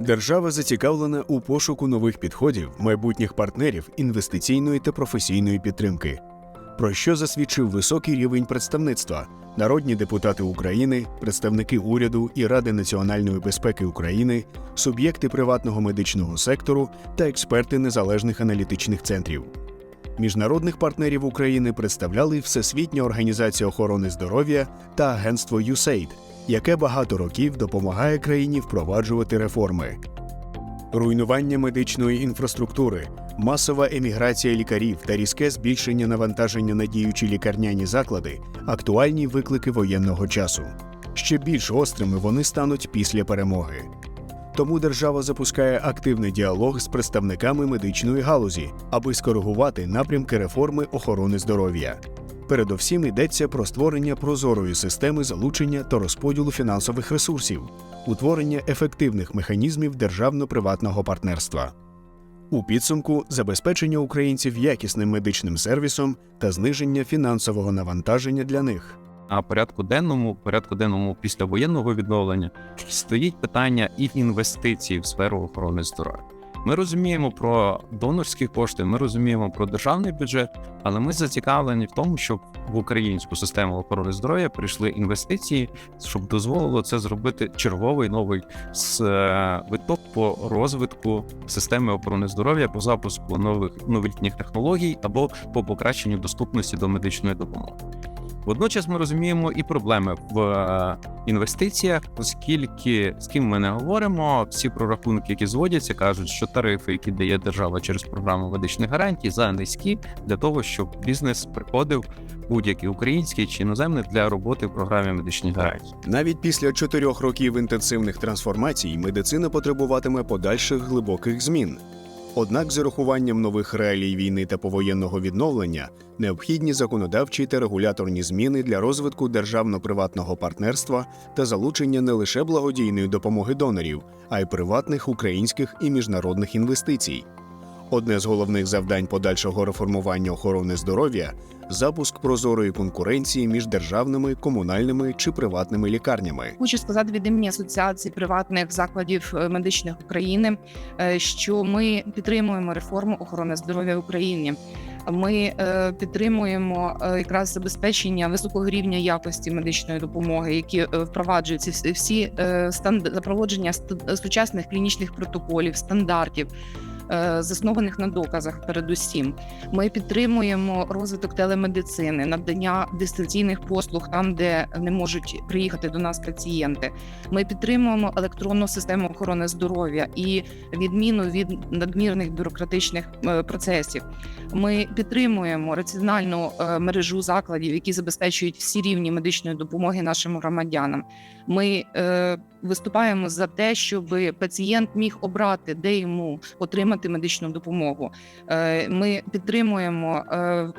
Держава зацікавлена у пошуку нових підходів, майбутніх партнерів інвестиційної та професійної підтримки, про що засвідчив високий рівень представництва. Народні депутати України, представники уряду і Ради національної безпеки України, суб'єкти приватного медичного сектору та експерти незалежних аналітичних центрів. Міжнародних партнерів України представляли Всесвітня організація охорони здоров'я та агентство USAID, яке багато років допомагає країні впроваджувати реформи. Руйнування медичної інфраструктури, масова еміграція лікарів та різке збільшення навантаження на діючі лікарняні заклади актуальні виклики воєнного часу. Ще більш гострими вони стануть після перемоги. Тому держава запускає активний діалог з представниками медичної галузі, аби скоригувати напрямки реформи охорони здоров'я. Передовсім йдеться про створення прозорої системи залучення та розподілу фінансових ресурсів, утворення ефективних механізмів державно-приватного партнерства. У підсумку забезпечення українців якісним медичним сервісом та зниження фінансового навантаження для них. на порядку денному, порядку денному після воєнного відновлення стоїть питання і інвестицій в сферу охорони здоров'я. Ми розуміємо про донорські кошти, ми розуміємо про державний бюджет, але ми зацікавлені в тому, щоб в українську систему охорони здоров'я прийшли інвестиції, щоб дозволило це зробити черговий новий е, виток по розвитку системи охорони здоров'я, по запуску нових новітніх технологій або по покращенню доступності до медичної допомоги. Водночас ми розуміємо і проблеми в е, інвестиціях, оскільки з ким ми не говоримо, всі прорахунки, які зводяться, кажуть, що тарифи, які дає держава через програму медичних гарантій, за низькі для того, щоб бізнес приходив будь-який український чи іноземний для роботи в програмі медичних гарантій. Навіть після чотирьох років інтенсивних трансформацій медицина потребуватиме подальших глибоких змін. Однак, з урахуванням нових реалій війни та повоєнного відновлення необхідні законодавчі та регуляторні зміни для розвитку державно-приватного партнерства та залучення не лише благодійної допомоги донорів, а й приватних українських і міжнародних інвестицій. Одне з головних завдань подальшого реформування охорони здоров'я запуск прозорої конкуренції між державними, комунальними чи приватними лікарнями. Хочу сказати від імені асоціації приватних закладів е, медичних України, е, що ми підтримуємо реформу охорони здоров'я в Україні. Ми е, підтримуємо якраз забезпечення високого рівня якості медичної допомоги, які впроваджуються всі- всі запровадження сучасних клінічних протоколів, стандартів. Е, Заснованих на доказах, передусім, ми підтримуємо розвиток телемедицини, надання дистанційних послуг там, де не можуть приїхати до нас пацієнти. Ми підтримуємо електронну систему охорони здоров'я і відміну від надмірних бюрократичних е, процесів. Ми підтримуємо раціональну е, мережу закладів, які забезпечують всі рівні медичної допомоги нашим громадянам. Ми виступаємо за те, щоб пацієнт міг обрати, де йому отримати медичну допомогу. Е, ми підтримуємо е,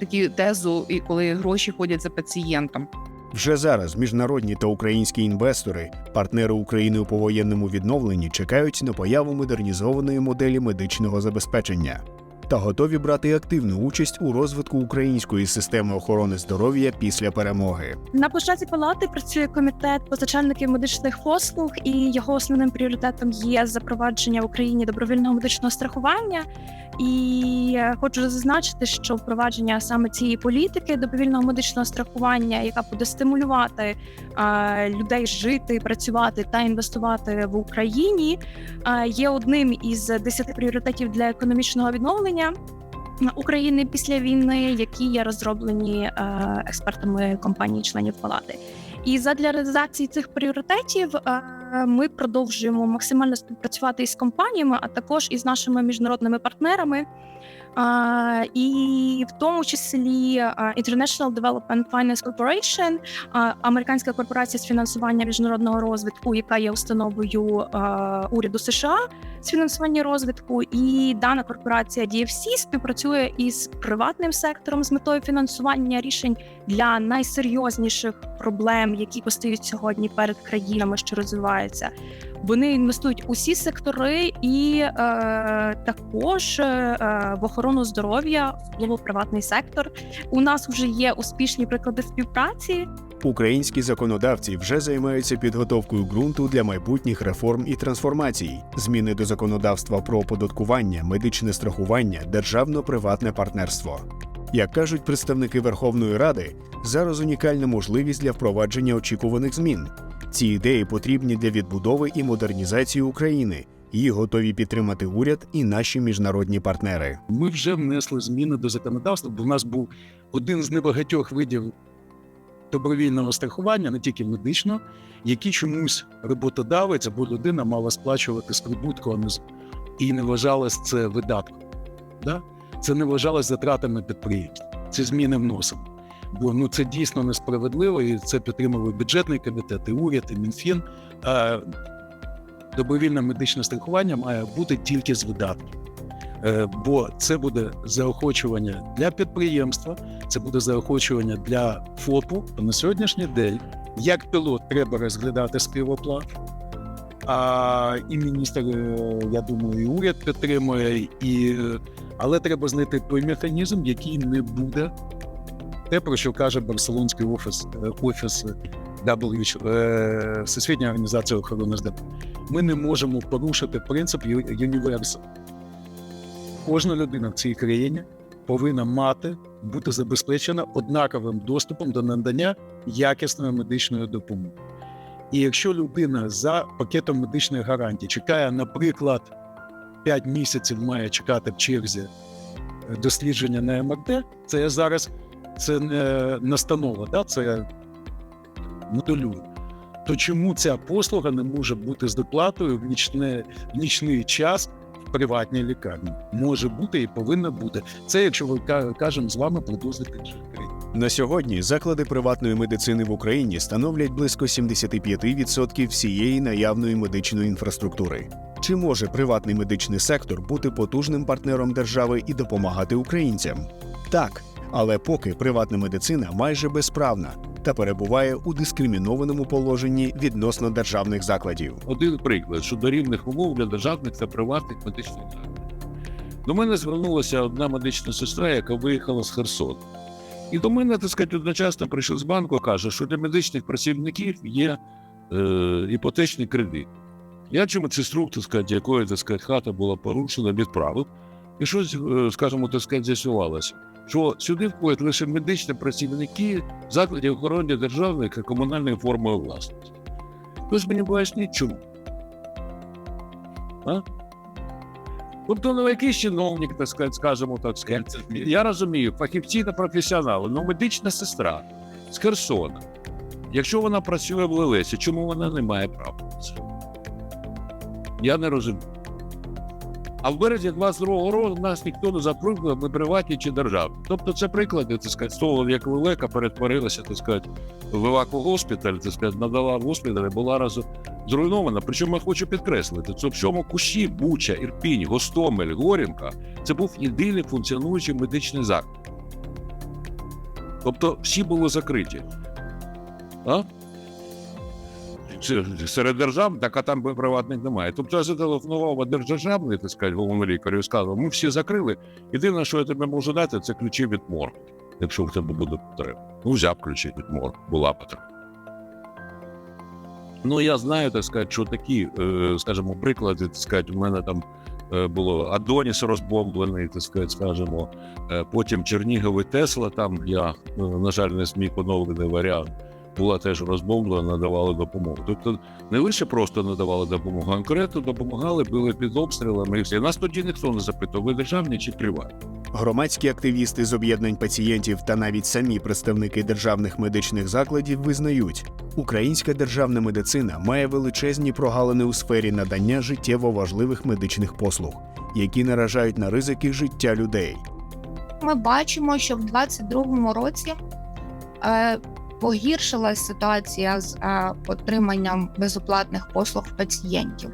такі тезу, і коли гроші ходять за пацієнтом. Вже зараз міжнародні та українські інвестори, партнери України у повоєнному відновленні, чекають на появу модернізованої моделі медичного забезпечення та готові брати активну участь у розвитку української системи охорони здоров'я після перемоги. На площадці палати працює комітет позичальників медичних послуг, і його основним пріоритетом є запровадження в Україні добровільного медичного страхування. І хочу зазначити, що впровадження саме цієї політики добровільного медичного страхування, яка буде стимулювати е, людей жити, працювати та інвестувати в Україні, е, є одним із десяти пріоритетів для економічного відновлення. України після війни, які є розроблені е, експертами компанії-членів палати. І задля реалізації цих пріоритетів е, ми продовжуємо максимально співпрацювати із компаніями, а також із нашими міжнародними партнерами. І в тому числі International Development Finance Corporation, американська корпорація з фінансування міжнародного розвитку, яка є установою уряду США з фінансування розвитку, і дана корпорація DFC співпрацює із приватним сектором з метою фінансування рішень для найсерйозніших проблем, які постають сьогодні перед країнами, що розвиваються. Вони інвестують у всі сектори і е, також е, в охорону здоров'я, особливо приватний сектор. У нас вже є успішні приклади співпраці. Українські законодавці вже займаються підготовкою ґрунту для майбутніх реформ і трансформацій, зміни до законодавства про оподаткування, медичне страхування, державно-приватне партнерство. Як кажуть представники Верховної Ради, зараз унікальна можливість для впровадження очікуваних змін. Ці ідеї потрібні для відбудови і модернізації України. Їх готові підтримати уряд і наші міжнародні партнери. Ми вже внесли зміни до законодавства, бо в нас був один з небагатьох видів добровільного страхування, не тільки медичного, які чомусь роботодавець або людина мала сплачувати з прибутку, а не з- і не вважалось це видатком. Да? Це не вважалось затратами підприємств. Ці зміни вносимо. Бо ну це дійсно несправедливо, і це підтримував бюджетний комітет, і уряд, і Мінфін. А добровільне медичне страхування має бути тільки з видатків. Е, бо це буде заохочування для підприємства, це буде заохочування для ФОПу. На сьогоднішній день як пілот треба розглядати співоплат. А і міністр, е, я думаю, і уряд підтримує, і, е, але треба знайти той механізм, який не буде те, про що каже Барселонський офіс, е, офіс WHO, е, Всесвітня організація охорони здоров'я. Ми не можемо порушити принцип ю- юніверсал. Кожна людина в цій країні повинна мати бути забезпечена однаковим доступом до надання якісної медичної допомоги. І якщо людина за пакетом медичних гарантій чекає, наприклад, 5 місяців має чекати в черзі е, дослідження на МРТ, це я зараз це не настанова, да? це моделюю. То чому ця послуга не може бути з доплатою в, нічне, в нічний час в приватній лікарні? Може бути і повинна бути. Це якщо ви кажемо з вами про країн. На сьогодні заклади приватної медицини в Україні становлять близько 75% всієї наявної медичної інфраструктури. Чи може приватний медичний сектор бути потужним партнером держави і допомагати українцям? Так, але поки приватна медицина майже безправна та перебуває у дискримінованому положенні відносно державних закладів. Один приклад щодо рівних умов для державних та приватних медичних закладів. До мене звернулася одна медична сестра, яка виїхала з Херсону. І до мене, так сказати, одночасно прийшов з банку, каже, що для медичних працівників є е, іпотечний кредит. Я чому сестру, так сказати, якої так сказати, хата була порушена, відправив. І щось, е, скажімо, так сказати, з'ясувалося, що сюди входять лише медичні працівники закладів охорони державної та комунальної форми власності. Хтось мені поясніть, чому. А? Тобто, ну якийсь чиновник, так сказати, скажімо так сказати. Я розумію, фахівці та професіонали, ну медична сестра з Херсона. Якщо вона працює в Лелесі, чому вона не має права? Я не розумію. А в березні 22-го року нас ніхто не запрошував, ми приватні чи державні. Тобто це приклади, так сказати, того, як Лелека перетворилася, так сказати, в Іваку госпіталь, так сказати, надала госпіталь, була разом зруйнована. Причому я хочу підкреслити, що в цьому кущі Буча, Ірпінь, Гостомель, Горівка це був єдиний функціонуючий медичний заклад. Тобто всі були закриті. А? Серед держав, так а там приватних немає. Тобто я зателефонував державний, так сказати, головному лікарю і сказав, ми всі закрили. Єдине, що я тобі можу дати, це ключі від моргу, якщо в тебе буде потреба. Ну, взяв ключі від моргу, була потреба. Ну, я знаю, так сказати, що такі, е, скажімо, приклади, так сказати, у мене там е, було Адоніс розбомблений, так сказати, скажімо, е, потім Чернігов Тесла, там я, на жаль, не зміг поновлений варіант, була теж розбомблена, надавали допомогу. Тобто не лише просто надавали допомогу, а конкретно допомагали, були під обстрілами і. Нас тоді ніхто не запитав, ви державні чи приватні. Громадські активісти з об'єднань пацієнтів та навіть самі представники державних медичних закладів визнають, українська державна медицина має величезні прогалини у сфері надання життєво важливих медичних послуг, які наражають на ризики життя людей. ми бачимо, що в 2022 році е, погіршилась ситуація з е, отриманням безоплатних послуг пацієнтів.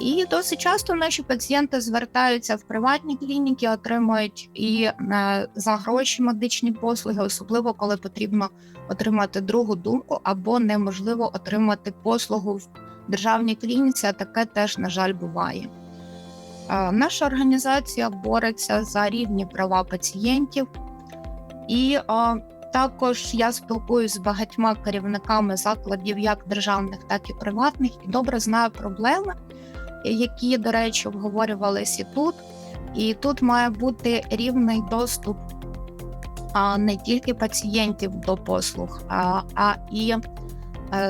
І досить часто наші пацієнти звертаються в приватні клініки, отримують і е, за гроші медичні послуги, особливо коли потрібно отримати другу думку або неможливо отримати послугу в державній клініці а таке теж, на жаль, буває. Е, Наша організація бореться за рівні права пацієнтів, і також я спілкуюся з багатьма керівниками закладів, як державних, так і приватних, і добре знаю проблеми, які, до речі, обговорювалися і тут. І тут має бути рівний доступ не тільки пацієнтів до послуг, а, і,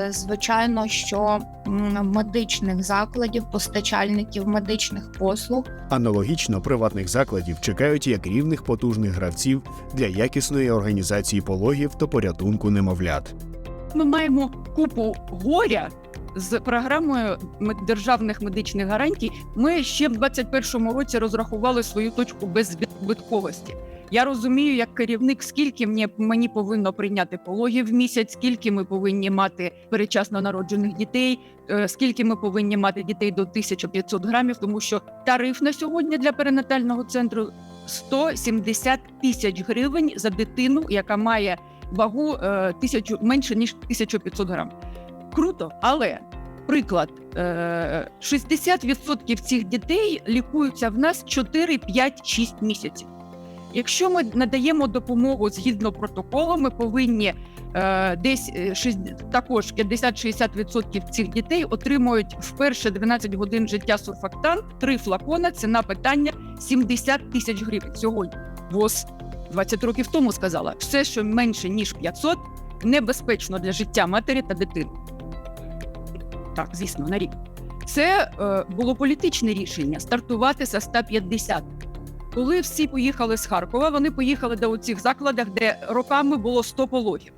звичайно, що медичних закладів, постачальників медичних послуг. Аналогічно приватних закладів чекають як рівних потужних гравців для якісної організації пологів та порятунку немовлят. Ми маємо купу горя з програмою державних медичних гарантій. Ми ще в 2021 році розрахували свою точку беззбитковості. Я розумію, як керівник, скільки мені, мені повинно прийняти пологів в місяць, скільки ми повинні мати перечасно народжених дітей, е, скільки ми повинні мати дітей до 1500 грамів, тому що тариф на сьогодні для перинатального центру 170 тисяч гривень за дитину, яка має вагу е, тисячу менше ніж 1500 грам. Круто, але приклад: е, 60% цих дітей лікуються в нас 4, 5, 6 місяців. Якщо ми надаємо допомогу згідно протоколу, ми повинні е, десь е, шість- також 50-60% цих дітей отримують в перші 12 годин життя сурфактант, три флакона, ціна питання 70 тисяч гривень сьогодні. ВОЗ 20 років тому сказала, все, що менше ніж 500, небезпечно для життя матері та дитини. Так, звісно, на рік. Це е, було політичне рішення стартувати за 150. Коли всі поїхали з Харкова, вони поїхали до цих закладах, де роками було 100 пологів.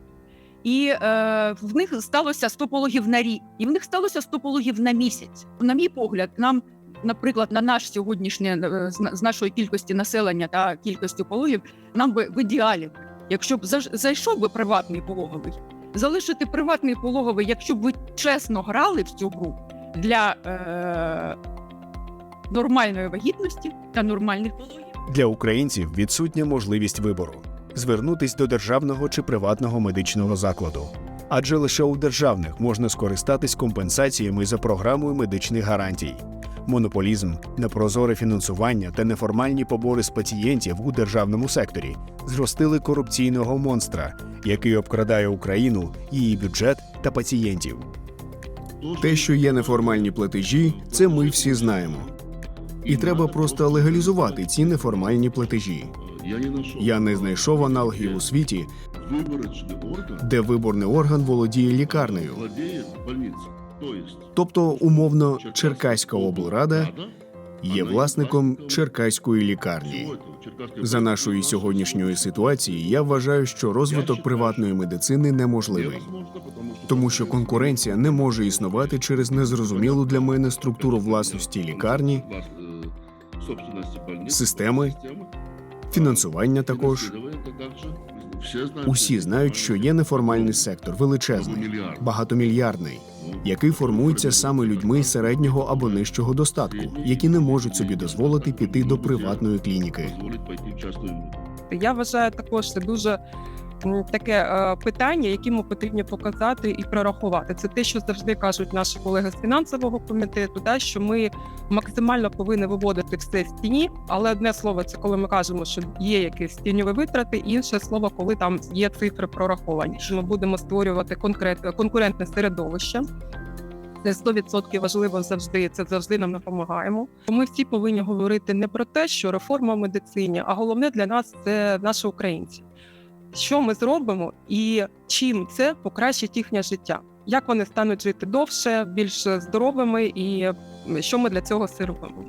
І е, в них сталося 100 пологів на рік, і в них сталося 100 пологів на місяць. На мій погляд, нам, наприклад, на наш сьогоднішнє е, з нашої кількості населення та кількості пологів, нам би в ідеалі, якщо б зайшов би приватний пологовий, залишити приватний пологовий, якщо б ви чесно грали в цю гру для е, нормальної вагітності та нормальних пологів. Для українців відсутня можливість вибору звернутись до державного чи приватного медичного закладу. Адже лише у державних можна скористатись компенсаціями за програмою медичних гарантій. Монополізм, непрозоре фінансування та неформальні побори з пацієнтів у державному секторі зростили корупційного монстра, який обкрадає Україну, її бюджет та пацієнтів. Те, що є неформальні платежі, це ми всі знаємо. І треба просто легалізувати ці неформальні платежі. Я не знайшов аналогів у світі, де виборний орган володіє лікарнею. Тобто, умовно, Черкаська облрада є власником Черкаської лікарні. За нашої сьогоднішньої ситуації я вважаю, що розвиток приватної медицини неможливий, тому що конкуренція не може існувати через незрозумілу для мене структуру власності лікарні, системи, фінансування також. Усі знають, що є неформальний сектор, величезний, багатомільярдний, який формується саме людьми середнього або нижчого достатку, які не можуть собі дозволити піти до приватної клініки. Я вважаю також це дуже таке е, питання, яке ми потрібно показати і прорахувати. Це те, що завжди кажуть наші колеги з фінансового комітету, да, що ми максимально повинні виводити все з тіні. Але одне слово, це коли ми кажемо, що є якісь тіньові витрати, інше слово, коли там є цифри прораховані, що ми будемо створювати конкрет, конкурентне середовище. Це 100% важливо завжди. Це завжди нам допомагаємо. Ми всі повинні говорити не про те, що реформа в медицині, а головне для нас це наші українці. Що ми зробимо і чим це покращить їхнє життя? Як вони стануть жити довше, більш здоровими, і що ми для цього робимо?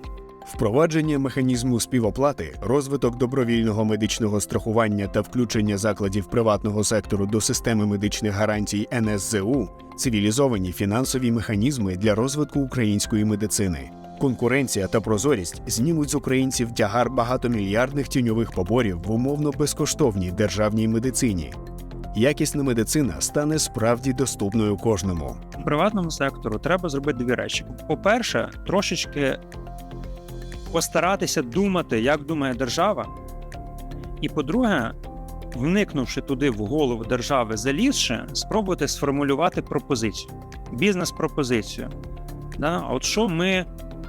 Впровадження механізму співоплати, розвиток добровільного медичного страхування та включення закладів приватного сектору до системи медичних гарантій НСЗУ цивілізовані фінансові механізми для розвитку української медицини. Конкуренція та прозорість знімуть з українців тягар багатомільярдних тіньових поборів в умовно безкоштовній державній медицині. Якісна медицина стане справді доступною кожному. приватному сектору треба зробити дві речі. По-перше, трошечки постаратися думати, як думає держава. І по-друге, вникнувши туди в голову держави, залізши, спробувати сформулювати пропозицію, бізнес-пропозицію. Да? От що ми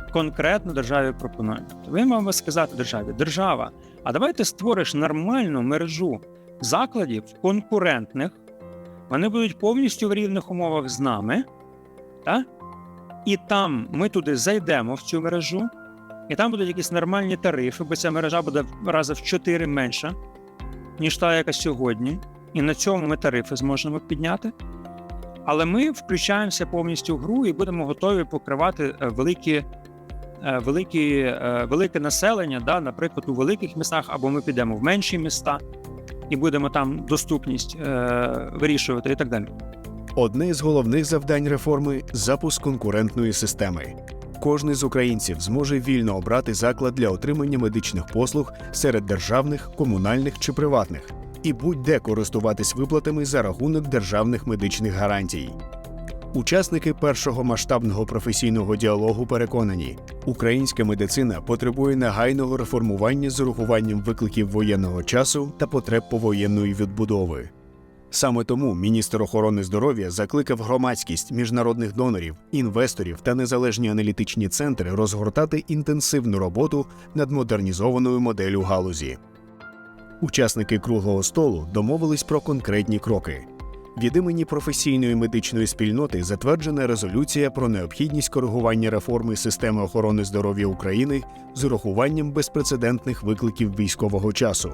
конкретно державі пропонуємо? Ви маємо сказати державі, держава, а давайте створиш нормальну мережу закладів конкурентних, вони будуть повністю в рівних умовах з нами, так? і там ми туди зайдемо в цю мережу, і там будуть якісь нормальні тарифи, бо ця мережа буде рази в 4 менша, ніж та, яка сьогодні. І на цьому ми тарифи зможемо підняти. Але ми включаємося повністю в гру і будемо готові покривати е, великі, великі, е, велике населення, да, наприклад, у великих містах, або ми підемо в менші міста і будемо там доступність е, вирішувати і так далі. Одне з головних завдань реформи запуск конкурентної системи. Кожний з українців зможе вільно обрати заклад для отримання медичних послуг серед державних, комунальних чи приватних, і будь-де користуватись виплатами за рахунок державних медичних гарантій. Учасники першого масштабного професійного діалогу переконані, українська медицина потребує негайного реформування з урахуванням викликів воєнного часу та потреб повоєнної відбудови. Саме тому міністр охорони здоров'я закликав громадськість, міжнародних донорів, інвесторів та незалежні аналітичні центри розгортати інтенсивну роботу над модернізованою моделлю галузі. Учасники круглого столу домовились про конкретні кроки. Від імені професійної медичної спільноти затверджена резолюція про необхідність коригування реформи системи охорони здоров'я України з урахуванням безпрецедентних викликів військового часу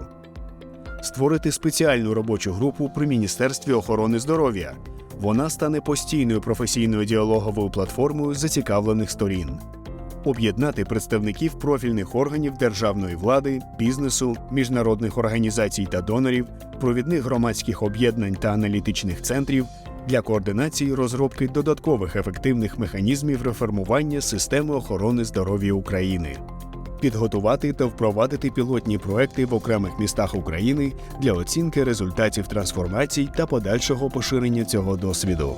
створити спеціальну робочу групу при Міністерстві охорони здоров'я. Вона стане постійною професійною діалоговою платформою зацікавлених сторін. Об'єднати представників профільних органів державної влади, бізнесу, міжнародних організацій та донорів, провідних громадських об'єднань та аналітичних центрів для координації розробки додаткових ефективних механізмів реформування системи охорони здоров'я України підготувати та впровадити пілотні проекти в окремих містах України для оцінки результатів трансформацій та подальшого поширення цього досвіду.